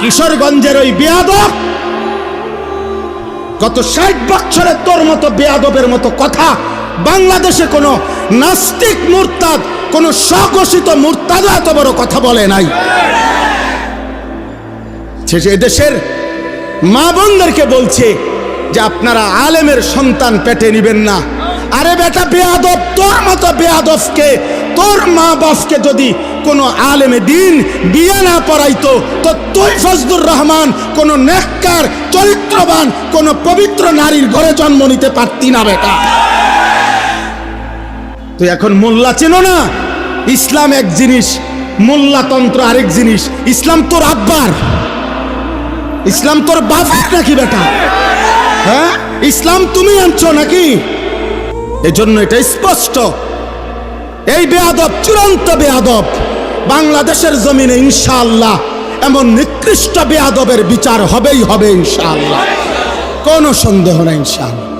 কিশোরগঞ্জের ওই বেয়াদব? গত ষাট বছরে তোর মতো বেয়াদবের মতো কথা বাংলাদেশে কোনো নাস্তিক মুরতাদ, কোন স্বঘোষিত মুরতাদ এত বড় কথা বলে নাই। শেষে এদেশের মা বোনদেরকে বলছে যে আপনারা আলেমের সন্তান পেটে নিবেন না। আরে বেটা, বেয়াদব, তোর মতো বেয়াদবকে, তোর মা বাপকে যদি কোনো আলেমে দিন বিয়ে না পড়াইতো, তো তুই ফজলুর রহমান কোনো নেককার, চরিত্রবান, কোনো পবিত্র নারীর ঘরে জন্ম নিতে পারতি না, বেটা। তুই এখন মোল্লা চেনো না? ইসলাম এক জিনিস মোল্লাতন্ত্র আরেক জিনিস। ইসলাম তোর আব্বার। ইসলাম তোর বাবার নাকি, বেটা? হ্যাঁ? ইসলাম তুমি আনছো নাকি? এজন্য এটা স্পষ্ট। এই বেয়াদব, চূড়ান্ত বেয়াদব, বাংলাদেশের জমিনে ইনশাল্লাহ এমন নিকৃষ্ট বেয়াদবের বিচার হবেই হবে ইনশাল্লাহ কোনো সন্দেহ নাই ইনশাআল্লাহ।